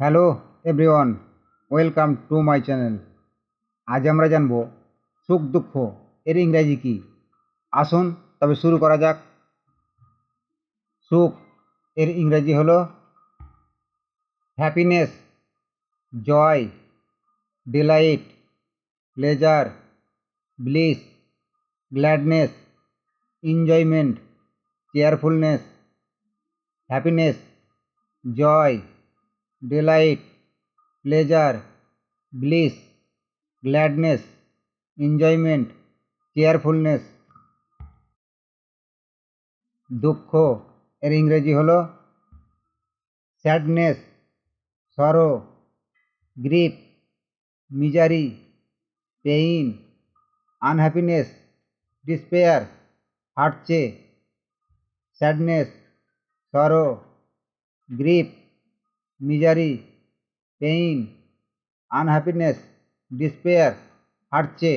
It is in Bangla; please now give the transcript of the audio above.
Hello everyone, welcome to my channel. আজ আমরা জানব সুখ দুঃখ এর ইংরাজি কি? আসুন তবে শুরু করা যাক। সুখ এর ইংরাজি হলো happiness, joy, delight, pleasure, bliss, gladness, enjoyment cheerfulness happiness, joy. Delight pleasure bliss, gladness, enjoyment cheerfulness দুঃখ এর ইংরেজি হলো sadness, sorrow, grief, misery, pain, unhappiness, despair heartache sadness, sorrow, grief misery pain unhappiness despair heartache